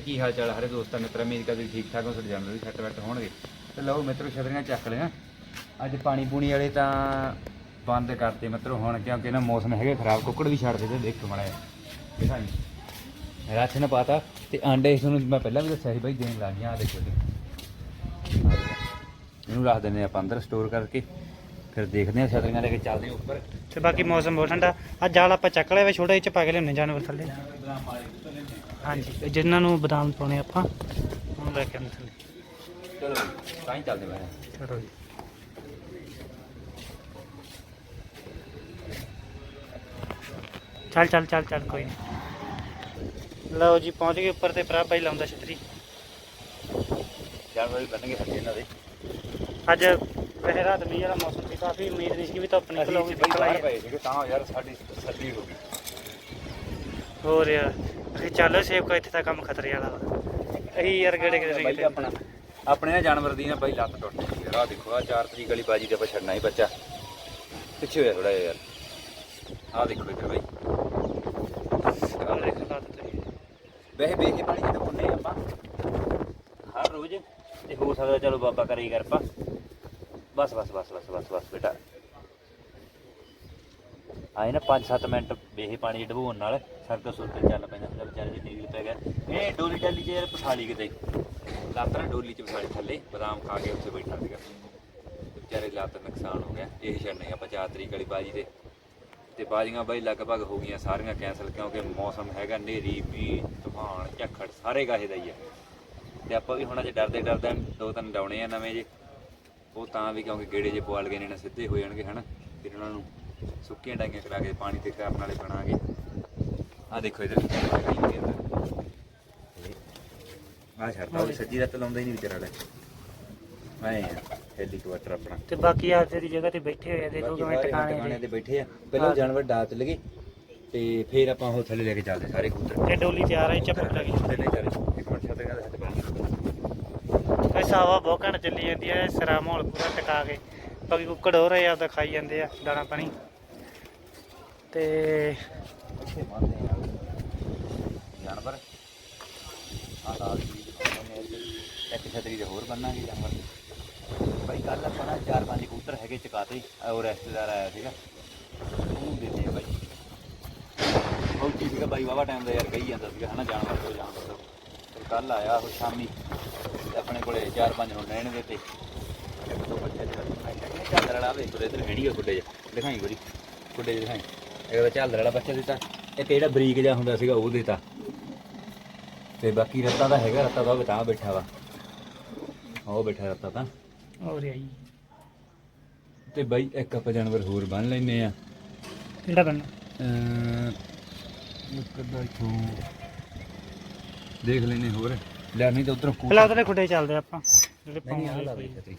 ਕੀ ਹਾਲ ਚਾਲ ਹਰੇ ਦੋਸਤਾਂ ਮਿੱਤਰਾਂ ਮੇਰੀ ਕਦੇ ਠੀਕ ਠਾਕ ਹੋ ਸਾਡੇ ਜਾਨਵਰ ਵੀ ਸੱਟ ਵੱਟ ਹੋਣਗੇ। ਤੇ ਲਓ ਮਿੱਤਰੋ ਛਤਰੀਆਂ ਚੱਕ ਲਿਆ ਅੱਜ ਪਾਣੀ ਪੂਣੀ ਵਾਲੇ ਤਾਂ ਬੰਦ ਕਰਤੇ ਮਿੱਤਰੋ ਹੁਣ ਕਿਉਂਕਿ ਨਾ ਮੌਸਮ ਹੈਗਾ ਖਰਾਬ ਕੁੱਕੜ ਵੀ ਛੱਡ ਦਿੱਤੇ ਦੇਖ ਮੜਾ ਦਿਖਾਈ। ਰਾਸ਼ਨ ਪਾਤਾ ਤੇ ਆਂਡੇ ਤੁਹਾਨੂੰ ਮੈਂ ਪਹਿਲਾਂ ਵੀ ਦੱਸਿਆ ਸੀ ਬਾਈ ਦੇਣ ਲੱਗ ਗਿਆ ਆ ਦੇਖੋ ਜੀ। ਇਹਨੂੰ ਰੱਖ ਦਿੰਦੇ ਆਪਾਂ ਅੰਦਰ ਸਟੋਰ ਕਰਕੇ ਫਿਰ ਦੇਖਦੇ ਹਾਂ ਛਤਰੀਆਂ ਲੈ ਕੇ ਚੱਲਦੇ ਹਾਂ ਉੱਪਰ। ਤੇ ਬਾਕੀ ਮੌਸਮ ਬਹੁਤ ਠੰਡਾ। ਆ ਜਾਲ ਆਪਾਂ ਚੱਕ ਲਿਆ ਵੇ ਛੋਟਾ ਚ ਪਾ ਕੇ ਲਿਆਉਣੇ ਜਾਨਵਰ ਥੱਲੇ। ਹਾਂਜੀ ਜਿਨ੍ਹਾਂ ਨੂੰ ਬਦਾਮ ਪਾਉਣੇ ਆਪਾਂ ਉਹਨੂੰ ਲੈ ਕੇ ਆਉਂਦੇ ਥੱਲੇ ਚਲੋ ਤਾਂ ਹੀ ਚੱਲਦੇ ਚਲੋ ਜੀ। ਚੱਲ ਚੱਲ ਚੱਲ ਚੱਲ ਕੋਈ ਨਹੀਂ ਲਓ ਜੀ ਪਹੁੰਚ ਗਏ ਉੱਪਰ ਤੇ ਭਰਾ ਭਾਈ ਲਾਉਂਦਾ ਛਤਰੀ। ਜਾਨਵਰ ਵੀ ਬੰਨਗੇ ਹੱਥੇ ਇਹਨਾਂ ਦੇ। ਅੱਜ ਵੈਸੇ ਰਾਤ ਮੀਂਹ ਵਾਲਾ ਮੌਸਮ ਸੀ ਕਾਫੀ ਉਮੀਦ ਨਹੀਂ ਸੀ ਕਿ ਵੀ ਧੁੱਪ ਨਿਕਲ ਬਾਹਰ ਨਿਕਲ ਸੀਗੇ ਤਾਂ ਯਾਰ ਸਾਡੀ ਸਰਦੀ ਹੋ ਗਈ। ਹੋਰ ਯਾਰ। ਅਸੀਂ ਚੱਲ ਸੇਵ ਕਾ ਇੱਥੇ ਤਾਂ ਕੰਮ ਖਤਰੇ ਵਾਲਾ ਵਾ। ਅਸੀਂ ਯਾਰ ਗੇੜੇ ਕਿਤੇ ਬਾਈ ਕਿਤੇ ਆਪਣਾ ਆਪਣੇ ਨਾ ਜਾਨਵਰ ਦੀ ਨਾ ਬਾਈ ਲੱਤ ਟੁੱਟ ਗਈ ਯਾਰ। ਆਹ ਦੇਖੋ ਆ 4 ਤਰੀਕ ਵਾਲੀ ਬਾਜੀ ਤੇ ਆਪਾਂ ਛੱਡਣਾ ਹੀ ਬੱਚਾ। ਪਿੱਛੇ ਹੋਇਆ ਥੋੜਾ ਯਾਰ। ਆਹ ਦੇਖੋ ਇੱਧਰ ਬਾਈ। ਆਹ ਦੇਖ। ਲਾ ਦਿੱਤੇ ਵੈਸੇ ਵੇਖ ਕੇ ਪਾਣੀ ਜਿੱਦ ਪੁੰਨੇ ਆਪਾਂ। ਹਰ ਰੋਜ਼ ਤੇ ਹੋ ਸਕਦਾ ਚਲੋ ਬਾਬਾ ਕਰੇ ਕਿਰਪਾ। ਬਸ ਬਸ ਬਸ ਬਸ ਬਸ ਬਸ ਬੇਟਾ। ਆਏ ਨਾ 5-7 ਮਿੰਟ ਵੇਹੇ ਪਾਣੀ ਡਬੋਣ ਨਾਲ। ਸਰਕਲ ਸੁਰਕਲ ਚੱਲ ਪੈਂਦਾ ਹੁੰਦਾ ਵਿਚਾਰੇ ਦੀ ਨੀਲ ਪੈ ਗਿਆ। ਇਹ ਡੋਲੀ ਟਾਲੀ ਚ ਯਾਰ ਪਸਾਲੀ ਕਿਤੇ। ਲੱਤ ਡੋਲੀ ਚ ਪਸਾਲੀ ਥੱਲੇ, ਬਦਾਮ ਖਾ ਕੇ ਉੱਥੇ ਬੈਠਾ ਸੀਗਾ। ਤੇ ਵਿਚਾਰੇ ਲੱਤ ਨੁਕਸਾਨ ਹੋ ਗਿਆ। ਇਹ ਛੱਡਣੇ ਆਪਾਂ 4 ਤਰੀਕ ਵਾਲੀ ਬਾਜੀ ਦੇ ਤੇ ਬਾਜੀਆਂ ਬਾਈ ਲਗਭਗ ਹੋ ਗਈਆਂ ਸਾਰੀਆਂ ਕੈਂਸਲ ਕਿਉਂਕਿ ਮੌਸਮ ਹੈਗਾ ਨੇਰੀ ਮੀਂਹ, ਤੂਫਾਨ, ਝੱਖੜ, ਸਾਰੇ ਕਾਹੇ ਦਾ ਹੀ ਆ। ਤੇ ਆਪਾਂ ਵੀ ਹੁਣ ਅਜੇ ਡਰਦੇ ਡਰਦੇ ਦੋ ਤਿੰਨ ਡਾਉਣੇ ਆ ਨਵੇਂ ਜੇ। ਉਹ ਤਾਂ ਵੀ ਕਿਉਂਕਿ ਗੇੜੇ ਜੇ ਪਵਾਲ ਗਏ ਨੇ ਨਾ ਸਿੱਧੇ ਹੋ ਜਾਣਗੇ, ਹਨਾ? ਫਿਰ ਉਹਨਾਂ ਨੂੰ ਸੁੱਕੀਆਂ ਡਾਈਆਂ ਕਰਾ ਕੇ ਪਾਣੀ ਤੇ ਕਰਨ ਵਾਲੇ ਬਣਾਗੇ। ਆ ਦੇਖੋ ਇਧਰ। ਆ ਛੱਡਦਾ ਉਹ ਸੱਜੀ ਰੱਤ ਲਾਉਂਦਾ ਹੀ ਨਹੀਂ ਵਿਚਾਰਾ ਲੈ ਆਏ ਹੈਲੀਕਾਪਟਰ ਆਪਣਾ। ਤੇ ਬਾਕੀ ਆ ਤੇਰੀ ਜਗ੍ਹਾ ਤੇ ਬੈਠੇ ਹੋਏ ਆ ਦੇਖੋ ਬਾਕੀ ਕਿਵੇਂ ਸਾਰੇ ਟਿਕਾਣੇ ਟਿਕਾਣੇ ਤੇ ਤੇ ਬੈਠੇ ਆ। ਪਹਿਲਾਂ ਉਹ ਜਾਨਵਰ ਡਾਤ ਲਗੇ ਤੇ ਫਿਰ ਆਪਾਂ ਉਹ ਥੱਲੇ ਲੈ ਕੇ ਚੱਲਦੇ ਸਾਰੇ ਕਬੂਤਰ। ਤੇ ਡੋਲੀ ਤਿਆਰ ਹੈ ਚੱਪੜ ਲੱਗੀ ਥੱਲੇ ਚੱਲ ਇੱਕ ਮਿੰਟ ਛੱਤ ਨਾਲ ਹੱਥ ਪੈਣਾ ਇਹ ਸਾਵਾ ਬਹੁਤ ਘਣ ਚੱਲੀ ਜਾਂਦੀ ਹੈ ਸਰਾ ਮਾਹੌਲ ਪੂਰਾ ਟਿਕਾ ਕੇ। ਬਾਕੀ ਕੁੱਕੜ ਹੋ ਰਹੇ ਆ ਆਪਦਾ ਖਾਈ ਜਾਂਦੇ ਆ ਦਾਣਾ ਪਾਣੀ। ਤੇ ਜਾਨਵਰ ਆ ਲਾਲ ਚੀਜ਼ ਨੇ ਇੱਕ ਛਤਰੀ ਦੇ ਹੋਰ ਬੰਨਾਂਗੇ ਜਾਨਵਰ ਬਾਈ ਕੱਲ ਆਪਾਂ ਨਾ ਚਾਰ ਪੰਜ ਕਬੂਤਰ ਹੈਗੇ ਚਕਾਤੇ, ਉਹ ਰਿਸ਼ਤੇਦਾਰ ਆਇਆ ਸੀਗਾ। ਉਹਨੂੰ ਦਿੱਤੇ ਆ ਬਾਈ। ਫੌਜੀ ਸੀਗਾ ਬਾਈ ਵਾਵਾ ਟਾਈਮ ਦਾ ਯਾਰ ਕਹੀ ਜਾਂਦਾ ਸੀਗਾ, ਹਨਾ, ਜਾਨਵਰ ਤੋਂ ਜਾਨਵਰ ਤੋਂ। ਫਿਰ ਕੱਲ ਆਇਆ ਉਹ ਸ਼ਾਮੀ, ਤੇ ਆਪਣੇ ਕੋਲੇ ਚਾਰ ਪੰਜ ਨੂੰ ਨੈਣ ਦੇ ਤੇ ਇੱਕ ਦੋ ਬੱਚੇ ਜਿਹੜਾ ਇਹ ਝਾਲਰ ਵਾਲਾ ਵੇ ਕੋਲੇ ਇਧਰ ਹੈੜੀ ਆ। ਗੁੱਡੇ ਜਿਹਾ ਦਿਖਾਈ ਗੋਰੀ ਗੁੱਡੇ ਜਿਹਾ ਦਿਖਾਈ। ਇੱਕ ਤਾਂ ਝਾਲਰ ਵਾਲਾ ਬੱਚਾ ਦਿੱਤਾ, ਇੱਕ ਜਿਹੜਾ ਬਰੀਕ ਜਿਹਾ ਹੁੰਦਾ ਸੀਗਾ, ਉਹ ਦਿੱਤਾ। ਤੇ ਬਾਕੀ ਰੱਤਾ ਦਾ ਹੈਗਾ ਰੱਤਾ ਦਾ ਤਾਂ ਬੈਠਾ ਵਾ। ਉਹ ਬੈਠਾ ਰੱਤਾ ਤਾਂ। ਹੋ ਰਿਹਾ ਜੀ। ਤੇ ਬਾਈ ਇੱਕ ਆਪਾਂ ਜਾਨਵਰ ਹੋਰ ਬੰਨ ਲੈਨੇ ਆ। ਕਿਹੜਾ ਬੰਨਾ ਅਹ ਇੱਕ ਅੱਧਾ ਇੱਥੋਂ ਦੇਖ ਲੈਨੇ ਹੋਰ। ਲੈ ਨਹੀਂ ਤਾਂ ਉਧਰੋਂ ਪਹਿਲਾਂ ਉਹਦੇ ਖੁੱਡੇ ਚੱਲਦੇ ਆਪਾਂ ਜਿਹੜੇ ਨਹੀਂ ਆ ਲਾ ਪਾਉਂਦੇ ਦੇ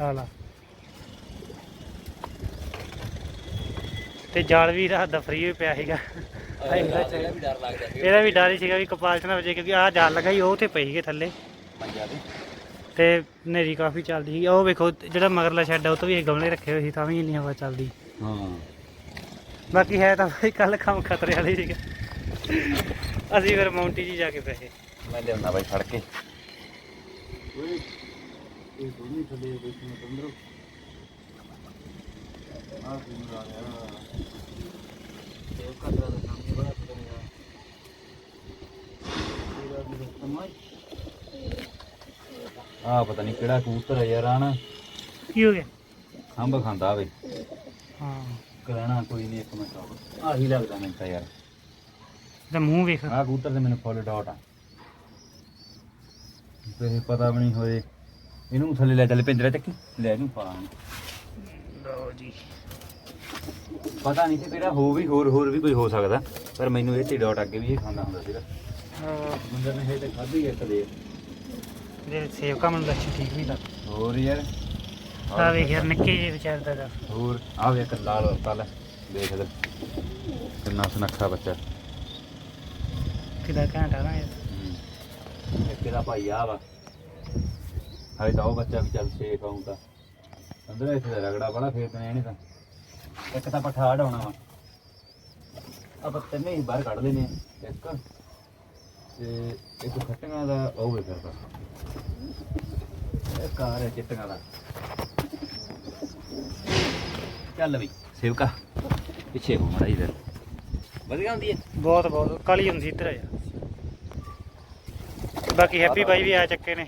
ਆ ਲਾ। ਤੇ ਜਾਲ ਵੀ ਰਾਤ ਦਾ ਫ੍ਰੀ ਹੋਈ ਪਿਆ ਸੀਗਾ। ਇਹਦਾ ਵੀ ਡਰ ਲੱਗਦਾ ਸੀ। ਇਹਦਾ ਵੀ ਡਰ ਹੀ ਸੀਗਾ ਵੀ ਕਪਾਲ ਚ ਨਾ ਵਜੇ ਕਿਉਂਕਿ ਆਹ ਜਾਲ ਲੱਗਾ ਸੀ ਉਹ ਤੇ ਪਈ ਗਏ ਥੱਲੇ। ਮੰਜਾ ਦੇ। ਤੇ ਹਨੇਰੀ ਕਾਫੀ ਚੱਲਦੀ ਸੀ। ਉਹ ਵੇਖੋ ਜਿਹੜਾ ਮਗਰਲਾ ਸ਼ੈੱਡ ਆ ਉਹ ਤੋਂ ਵੀ ਇਹ ਗਮਲੇ ਰੱਖੇ ਹੋਏ ਸੀ ਤਾਂ ਵੀ ਇੰਨੀ ਹਵਾ ਚੱਲਦੀ। ਹਾਂ। ਬਾਕੀ ਹੈ ਤਾਂ ਭਾਈ ਕੱਲ ਕੰਮ ਖਤਰੇ ਵਾਲੀ ਸੀਗਾ। ਅਸੀਂ ਫਿਰ ਮਾਉਂਟੀ ਜੀ ਜਾ ਕੇ ਬੈਠੇ ਮੈਂ ਲਿਆਉਣਾ ਬਾਈ ਫੜ ਕੇ। ਓਏ ਇਹ ਦੋਨੇ ਥੱਲੇ ਤੰਦਰੋ ਆਹ ਆ ਇਹ ਦਾ ਕੰਮ ਹੀ ਬੜਾ ਕਰੇਗਾ ਪੂਰਾ ਵੀ ਸਮਝ ਆ ਪਤਾ ਨਹੀਂ ਕਿਹੜਾ ਕਬੂਤਰ ਹੈ ਯਾਰ ਆਣਾ ਕੀ ਹੋ ਗਿਆ? ਅੰਬ ਖਾਂਦਾ ਆਵੇ ਹਾਂ। ਕਰਾਣਾ ਕੋਈ ਨਹੀਂ ਇੱਕ ਮਿੰਟ ਆਹੀ ਲੱਗਦਾ ਮੈਨੂੰ ਤਾਂ ਯਾਰ। ਤੇ ਮੂੰਹ ਵੇਖ। ਆਹ ਕਬੂਤਰ ਤੇ ਮੈਨੂੰ ਫੁੱਲ ਡਾਟ ਆ। ਤੇ ਪਤਾ ਵੀ ਨਹੀਂ ਹੋਏ। ਇਹਨੂੰ ਥੱਲੇ ਲੈ ਚੱਲ ਪਿੰਜਰਾ ਚੱਕੀ। ਲੈ ਇਹਨੂੰ ਪਾ। ਲਓ ਜੀ। ਪਤਾ ਨਹੀਂ ਸੀ ਕਿਹੜਾ ਹੋ ਵੀ ਹੋਰ ਹੋਰ ਵੀ ਕੋਈ ਹੋ ਸਕਦਾ। ਪਰ ਮੈਨੂੰ ਇਹ ਤੇ ਡਾਟ ਅੱਗੇ ਵੀ ਇਹ ਖਾਂਦਾ ਹੁੰਦਾ ਸੀਗਾ। ਮੁੰਡੇ ਨੇ ਇਹ ਤੇ ਖਾਧੀ ਇੱਕ ਦੇ। ਜੇ ਸੇਵ ਕਾ ਮੈਨੂੰ ਲੱਛੀ ਠੀਕ ਨਹੀਂ ਲੱਗ ਹੋਰ ਯਾਰ ਆ ਵੇਖ ਯਾਰ ਨਿੱਕੇ ਜਿਹੇ ਵਿਚਾਰ ਦਾ ਦਾ ਹੋਰ ਆ ਵੇਖ ਲਾਲ ਤਲ ਦੇਖ ਲੈ। ਕਿੰਨਾ ਸੁਨੱਖਾ ਬੱਚਾ। ਕਿਦਾ ਘੰਟਾ ਨਾ ਯਾਰ ਹੂੰ। ਇੱਕ ਇਹਦਾ ਭਾਈ ਆ ਵਾ। ਹਾਏ ਤਾਂ ਉਹ ਬੱਚਾ ਵੀ ਚੱਲ ਸੇਫ ਆਉਂਦਾ ਅੰਦਰ ਇੱਥੇ ਦਾ ਰਗੜਾ ਬੜਾ ਫੇਰ ਤੇ ਇਹਨੇ ਤਾਂ। ਇੱਕ ਤਾਂ ਪੱਠਾ ਹਟਾਉਣਾ ਵਾ। ਆਪਾਂ ਤਿੰਨੇ ਹੀ ਬਾਹਰ ਕੱਢ ਲੈਨੇ ਆ। ਇੱਕ ਤੇ ਇੱਕ ਖੱਟੀਆਂ ਦਾ ਉਹ ਵੇ ਫਿਰਦਾ ਇਹ ਕਾਰ ਹੈ ਚਿੱਟੀਆਂ ਦਾ। ਚੱਲ ਬਈ ਸੇਵਕਾ ਪਿੱਛੇ ਹੋ ਮੜਾ ਇਧਰ ਵਧੀਆ ਹੁੰਦੀ ਹੈ? ਬਹੁਤ ਬਹੁਤ। ਕਾਲੀ ਹੁੰਦੀ ਇੱਧਰ ਆ ਜਾ। ਬਾਕੀ ਹੈਪੀ ਬਾਈ ਵੀ ਆ ਚੱਕੇ ਨੇ।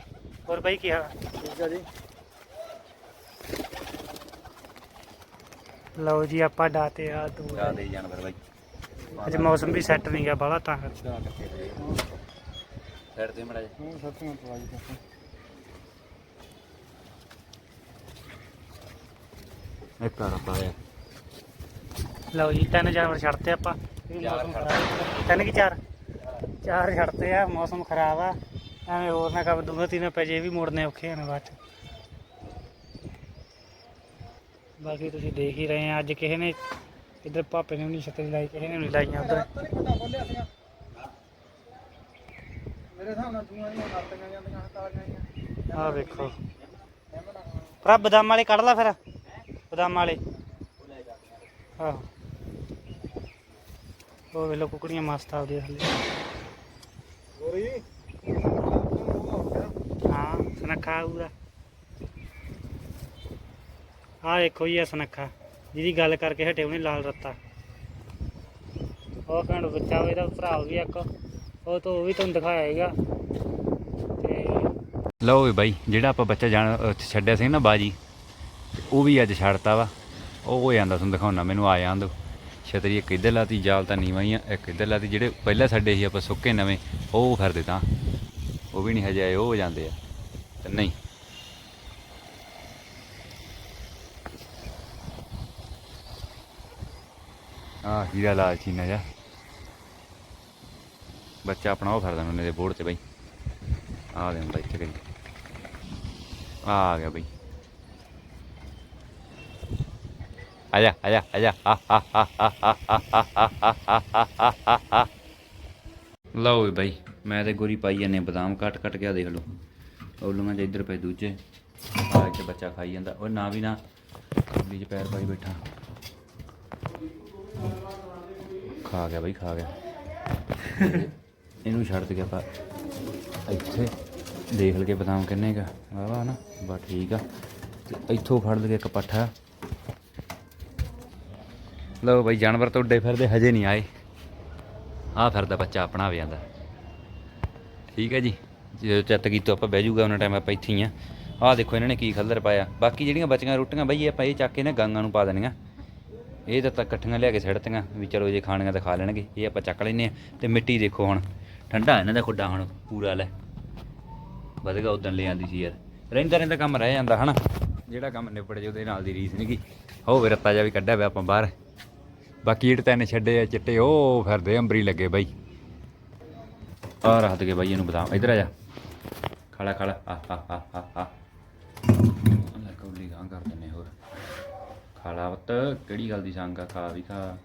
ਹੋਰ ਬਾਈ ਕੀ ਹਾਲ? ਠੀਕ ਆ ਜੀ। ਲਓ ਜੀ ਆਪਾਂ ਡਾਤੇ ਆ ਦੋ ਦੇ ਜਾਨਵਰ ਬਾਈ। ਅੱਜ ਮੌਸਮ ਵੀ ਸੈੱਟ ਨਹੀਂ ਗਿਆ ਬਾਹਲਾ ਤਾਂ ਕਰਕੇ। ਸਾਈਡ ਤੇ ਮੜਾ ਕਾਰ ਪਾਇਆ ਲਓ ਜੀ ਤਿੰਨ ਜਾਨਵਰ ਛੱਡਤੇ ਆਪਾਂ। ਚਾਰ ਤਿੰਨ ਕੀ ਚਾਰ? ਚਾਰ ਛੱਡਤੇ ਆ ਮੌਸਮ ਖਰਾਬ ਆ। ਐਵੇਂ ਹੋਰ ਨਾ ਕੰਮ ਦੂਗਾ ਤੀਨੇ ਪੈ ਜੇ ਵੀ ਮੋੜਨੇ ਔਖੇ ਨੇ ਬਾਅਦ ਚ। ਬਾਕੀ ਤੁਸੀਂ ਦੇਖ ਹੀ ਰਹੇ ਆ ਅੱਜ ਕਿਸੇ ਨੇ ਇੱਧਰ ਭਾਪੇ ਨੇ ਵੀ ਨਹੀਂ ਛਤਰੀ ਲਾਈ ਕਿਸੇ ਨੇ ਵੀ ਨਹੀਂ ਲਾਈਆਂ ਉਧਰ। ਮੇਰੇ ਹਿਸਾਬ ਨਾਲ ਦੂਆਂ ਦੀਆਂ ਜਾਂਦੀਆਂ ਆਹ ਵੇਖੋ। ਭਰਾ ਬਦਾਮ ਵਾਲੇ ਕੱਢ ਲਾ ਫਿਰ। ਬਦਾਮ ਵਾਲੇ। ਆਹੋ। ਉਹ ਵੇਲੋ ਕੁਕੜੀਆਂ ਮਸਤ ਆਪਦੇ ਥੱਲੇ। ਗੋਰੀ ਹਾਂ ਸੁਨੱਖਾ ਪੂਰਾ। ਆਹ ਦੇਖੋ ਜੀ ਇਹ ਸੁਨੱਖਾ। ਜਿਹਦੀ ਗੱਲ ਕਰਕੇ ਹਟੇ ਉਹਨੇ ਲਾਲ ਰੱਤਾ। ਉਹ ਕਹਿੰਦਾ ਬੱਚਾ ਵਾ ਇਹਦਾ ਭਰਾ ਵੀ ਇੱਕ ਉਹ ਤਾਂ ਉਹ ਵੀ ਤੁਹਾਨੂੰ ਦਿਖਾਇਆ ਹੈਗਾ ਤੇ ਲਓ ਵੀ ਬਾਈ, ਜਿਹੜਾ ਆਪਾਂ ਬੱਚਾ ਜਾਣ ਅਹ ਛੱਡਿਆ ਸੀ ਨਾ ਬਾਜੀ, ਤੇ ਉਹ ਵੀ ਅੱਜ ਛੱਡਤਾ ਵਾ। ਉਹ ਹੋ ਜਾਂਦਾ ਤੁਹਾਨੂੰ ਦਿਖਾਉਣਾ, ਮੈਨੂੰ ਆ ਜਾਂਦੋ ਛਤਰੀ ਇੱਕ ਇੱਧਰ ਲਾਤੀ, ਜਾਲ ਤਾਂ ਨੀਵਾਂ ਹੀ ਆ, ਇੱਕ ਇੱਧਰ ਲਾਤੀ, ਜਿਹੜੇ ਪਹਿਲਾਂ ਛੱਡੇ ਸੀ ਆਪਾਂ ਸੁੱਕੇ ਨਵੇਂ, ਉਹ ਫਿਰਦੇ ਤਾਂ ਉਹ ਵੀ ਨਹੀਂ ਹਜੇ ਆਏ, ਉਹ ਹੋ ਜਾਂਦੇ ਆ। ਤੇ ਨਹੀਂ। ਆ ਹੀਰਾ ਲਾਲ ਚੀਨਾ ਜਾ ਬੱਚਾ ਆਪਣਾ ਉਹ ਫਿਰਦਾ ਉਹਨੇ ਬੋਰਡ ਤੇ ਬਾਈ ਆ ਦੇ ਹੁੰਦਾ ਇੱਥੇ ਕਰੀ ਆ ਗਿਆ ਬਈ ਆਜਾ ਆਜਾ ਆਜਾ ਲਓ ਬਈ ਮੈਂ ਤੇ ਗੋਰੀ ਪਾਈ ਜਾਂਦੇ ਬਦਾਮ ਕੱਟ ਕੱਟ ਕੇ ਆ ਦੇਖ ਲਓ ਔਲੂਆਂ ਜੇ ਇੱਧਰ ਪਏ ਦੂਜੇ ਆ ਕੇ ਬੱਚਾ ਖਾਈ ਜਾਂਦਾ ਉਹ ਨਾ ਵੀ ਨਾ ਵਿੱਚ ਪੈਰ ਪਾਈ ਬੈਠਾ ਖਾ ਗਿਆ ਬਈ ਖਾ ਗਿਆ ਇਹਨੂੰ ਛੱਡ ਕੇ ਆਪਾਂ ਇੱਥੇ ਦੇਖ ਲਗੇ ਬਦਾਮ ਕਿੰਨੇ ਕਾ ਵਾਵਾ ਨਾ, ਬਸ ਠੀਕ ਆ। ਤੇ ਇੱਥੋਂ ਫੜ ਲਗੇ ਇੱਕ ਪੱਠਾ। ਲਓ ਬਈ, ਜਾਨਵਰ ਤਾਂ ਉੱਡੇ ਫਿਰਦੇ, ਹਜੇ ਨਹੀਂ ਆਏ। ਆ ਫਿਰਦਾ ਬੱਚਾ ਆਪਣਾ ਆ ਜਾਂਦਾ ਠੀਕ ਹੈ ਜੀ। ਜਦੋਂ ਚੱਤ ਕੀਤਾ ਆਪਾਂ ਬਹਿ ਜਾਊਗਾ ਉਹਨਾਂ ਟਾਈਮ ਆਪਾਂ ਇੱਥੇ ਹੀ ਆ। ਆਹ ਦੇਖੋ ਇਹਨਾਂ ਨੇ ਕੀ ਖੱਲਰ ਪਾਇਆ। ਬਾਕੀ ਜਿਹੜੀਆਂ ਬਚੀਆਂ ਰੋਟੀਆਂ, ਬਈ ਆਪਾਂ ਇਹ ਚੱਕ ਕੇ ਨਾ ਗਾਂਗਾਂ ਨੂੰ ਪਾ ਦੇਣੀਆਂ। ਇਹ ਤਾਂ ਇਕੱਠੀਆਂ ਲਿਆ ਕੇ ਸਿੱਟਤੀਆਂ ਵੀ ਚਲੋ ਜੇ ਖਾਣੀਆਂ ਤਾਂ ਖਾ ਲੈਣਗੇ। ਇਹ ਆਪਾਂ ਚੱਕ ਲੈਨੇ ਆ। ਤੇ ਮਿੱਟੀ ਦੇਖੋ ਹੁਣ। ਠੰਡਾ ਇਹਨਾਂ ਦਾ ਖੁੱਡਾ ਹੁਣ, ਪੂਰਾ ਲੈ। ਵਧਗਾ ਉਦੋਂ ਲੈ ਆਂਦੀ ਸੀ ਯਾਰ। ਰਹਿੰਦਾ ਰਹਿੰਦਾ ਕੰਮ ਰਹਿ ਜਾਂਦਾ, ਹਨਾ? ਜਿਹੜਾ ਕੰਮ ਨਿਬੜ ਜੇ ਉਹਦੇ ਨਾਲ ਦੀ ਰੀਸ ਨਹੀਂ ਕੀ ਹੋਵੇ ਰੱਤਾ ਜਾ ਵੀ ਕੱਢਿਆ ਹੋਇਆ ਆਪਾਂ ਬਾਹਰ। ਬਾਕੀ ਜਿਹੜੇ ਤਿੰਨ ਛੱਡੇ ਆ ਚਿੱਟੇ, ਉਹ ਫਿਰਦੇ ਅੰਬਰੀ ਲੱਗੇ ਬਾਈ। ਆ ਰੱਖ ਦੇ ਬਾਈ ਇਹਨੂੰ ਬਤਾ ਇਧਰ ਆ ਜਾ। ਖਾਲਾ ਖਾਲਾ। ਆ ਆ ਆ ਆ ਆ। ਲੈ ਕੌਲੀ ਗਾਂ ਕਰ ਦਿੰਨੇ ਹੋਰ। ਖਾਲਾ ਵਤ ਕਿਹੜੀ ਗੱਲ ਦੀ ਸੰਗ ਆ? ਖਾ ਵੀ ਖਾ।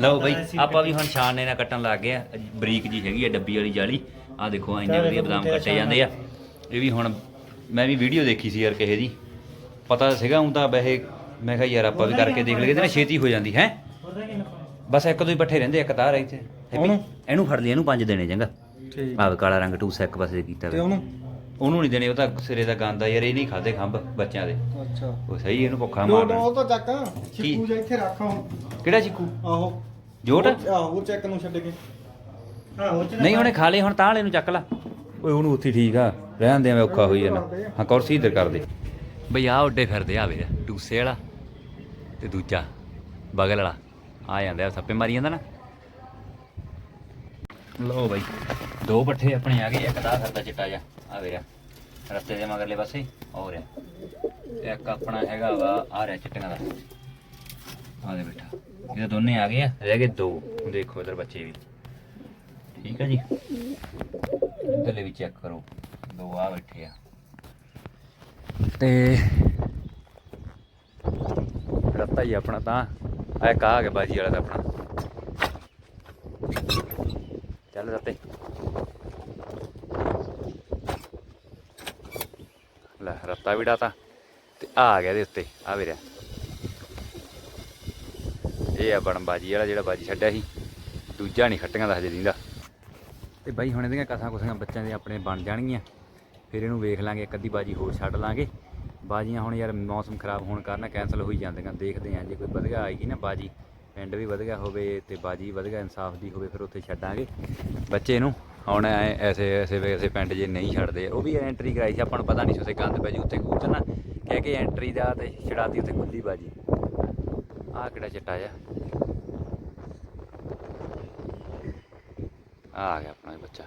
ਲਓ ਬਈ ਆਪਾਂ ਵੀ ਹੁਣ ਛਾਣਨੇ ਨਾਲ ਕੱਟਣ ਲੱਗ ਗਏ ਆ। ਬਰੀਕ ਜੀ ਹੈਗੀ ਆ ਡੱਬੀ ਵਾਲੀ ਜਾਲੀ। ਆ ਦੇਖੋ ਇੰਨੇ ਵਧੀਆ ਬਦਾਮ ਕੱਟੇ ਜਾਂਦੇ ਆ। ਇਹ ਵੀ ਹੁਣ ਮੈਂ ਵੀ ਵੀਡੀਓ ਦੇਖੀ ਸੀ ਯਾਰ ਕਿਸੇ ਦੀ। ਪਤਾ ਸੀਗਾ ਹੁਣ ਤਾਂ ਵੈਸੇ ਮੈਂ ਕਿਹਾ ਯਾਰ ਆਪਾਂ ਵੀ ਕਰਕੇ ਦੇਖ ਲਈਏ ਤੇ ਨਾ ਛੇਤੀ ਹੋ ਜਾਂਦੀ ਹੈ? ਬਸ ਇੱਕ ਦੋ ਹੀ ਪੱਠੇ ਰਹਿੰਦੇ ਇੱਕ ਤਾਰ ਇੱਥੇ। ਹੈਪੀ, ਇਹਨੂੰ ਫੜ ਲਈ ਇਹਨੂੰ ਪੰਜ ਦੇਣੇ ਚੰਗਾ। ਠੀਕ। ਆਹ ਕਾਲਾ ਰੰਗ ਟੂਸਾ ਇੱਕ ਪਾਸੇ ਕੀਤਾ ਤੇ। ਉਹਨੂੰ? ਉਹਨੂੰ ਨਹੀਂ ਦੇਣੇ ਉਹ ਤਾਂ ਸਿਰੇ ਦਾ ਗੰਦ ਆ ਯਾਰ ਇਹ ਨਹੀਂ ਖਾਦੇ ਖੰਭ ਬੱਚਿਆਂ ਦੇ। ਅੱਛਾ। ਉਹ ਸਹੀ ਇਹਨੂੰ ਭੁੱਖਾ ਲੋਟ ਮਾਰਨਾ। ਉਹ ਤਾਂ ਚੱਕ। ਚਿੱਕੂ ਜਿਹਾ ਇੱਥੇ ਰੱਖ ਹੁਣ। ਕਿਹੜਾ ਚੀਕੂ? ਆਹੋ। ਜੋਟ? ਆਹੋ ਚੈੱਕ ਨੂੰ ਛੱਡ ਕੇ। ਆਹੋ ਨਹੀਂ ਉਹਨੇ ਖਾ ਲਏ ਹੁਣ ਤਾਂ ਵਾਲੇ ਨੂੰ ਚੱਕ ਲਾ। ਓਏ ਉਹਨੂੰ ਉੱਥੇ ਠੀਕ ਆ ਰਹਿਣ ਦੇ ਐਵੇਂ ਔਖਾ ਹੋਈ ਜਾਣਾ ਹਾਂ ਕੁਰਸੀ ਇੱਧਰ ਕਰ ਦੇ। ਬਈ ਆ ਉੱਡੇ ਫਿਰਦੇ ਆ ਵੇ ਟੂਸੇ ਵਾਲਾ ਤੇ ਦੂਜਾ ਬਗਲ ਵਾਲਾ। ਆ ਜਾਂਦੇ ਆ ਸੱਪੇ ਮਾਰੀ ਜਾਂਦਾ ਨਾ। ਲੋ ਬਾਈ। ਦੋ ਪੱਠੇ ਆਪਣੇ ਆ ਗਏ, ਇੱਕ ਦਾ ਕਰਦਾ ਚਿੱਟਾ ਜਾ ਆ ਵੇਰਾ। ਰਸਤੇ ਦੇ ਮਗਰਲੇ ਪਾਸੇ ਹੋ ਰਿਹਾ ਇੱਕ ਆਪਣਾ ਹੈਗਾ ਵਾ ਆ ਰਿਹਾ ਚਿੱਟੀਆਂ ਦਾ। ਆ ਦੇ ਬੇਟਾ ਇਹ ਤਾਂ ਦੋਨੇ ਆ ਗਏ ਆ, ਰਹਿ ਗਏ ਦੋ। ਦੇਖੋ ਇਧਰ ਬੱਚੇ ਵੀ। ਠੀਕ ਹੈ ਜੀ? ਇੱਧਰਲੇ ਵੀ ਚੈੱਕ ਕਰੋ। ਦੋ ਆ ਬੈਠੇ ਆ। ਤੇ ਰੱਤਾ ਹੀ ਆਪਣਾ ਤਾਂ ਆ ਇੱਕ ਆ ਗਿਆ ਬਾਜੀ ਵਾਲਾ ਤਾਂ ਆਪਣਾ। ਚੱਲ ਰੱਤੇ ਲੈ, ਰੱਤਾ ਵੀ ਡਾਤਾ। ਤੇ ਆ ਆ ਗਿਆ ਇਹਦੇ ਉੱਤੇ, ਆ ਵੀਰਿਆ। ਇਹ ਆ ਬਣਬਾਜੀ ਵਾਲਾ ਜਿਹੜਾ ਬਾਜੀ ਛੱਡਿਆ ਸੀ। ਦੂਜਾ ਨਹੀਂ ਖੱਟੀਆਂ ਦਾ ਹਜੇ ਦਿੰਦਾ। ਤੇ ਬਾਈ, ਹੁਣ ਇਹਦੀਆਂ ਕਥਾਂ ਕੁਸਾਂ ਬੱਚਿਆਂ ਦੇ ਆਪਣੇ ਬਣ ਜਾਣਗੀਆਂ। ਫਿਰ ਇਹਨੂੰ ਵੇਖ ਲਾਂਗੇ, ਇੱਕ ਅੱਧੀ ਬਾਜੀ ਹੋਰ ਛੱਡ ਲਾਂਗੇ। ਬਾਜੀਆਂ ਹੁਣ ਯਾਰ ਮੌਸਮ ਖਰਾਬ ਹੋਣ ਕਾਰਨ ਕੈਨਸਲ ਹੋਈ ਜਾਂਦੀਆਂ, ਦੇਖਦੇ ਆਂ। ਜੇ ਕੋਈ ਵਧੀਆ ਆਏਗੀ ਨਾ ਬਾਜੀ ਪਿੰਡ ਵੀ ਵਧੀਆ ਹੋਵੇ ਤੇ ਬਾਜੀ ਵਧੀਆ ਇਨਸਾਫ ਦੀ ਹੋਵੇ, ਫਿਰ ਉੱਥੇ ਛੱਡਾਂਗੇ। ਬੱਚੇ ਨੂੰ ਹੁਣ ਐ ਐਸੇ ਐਸੇ ਐਸੇ ਪਿੰਡ ਜੇ ਨਹੀਂ ਛੱਡਦੇ, ਉਹ ਵੀ ਐਂਟਰੀ ਕਰਾਈ ਸੀ, ਆਪਾਂ ਨੂੰ ਪਤਾ ਨਹੀਂ ਸੀ ਉੱਥੇ ਗੰਦ ਪੈ ਜੀ, ਉੱਥੇ ਕਬੂਤਰ ਨਾ ਕਹਿ ਕੇ ਐਂਟਰੀ ਦਾ ਤੇ ਛੜਾਤੀ ਉੱਥੇ ਖੁੱਲੀ ਬਾਜੀ। ਆਹ ਕਿਹੜਾ ਚਿੱਟਾ ਆ ਆ ਗਿਆ ਆਪਣਾ ਬੱਚਾ।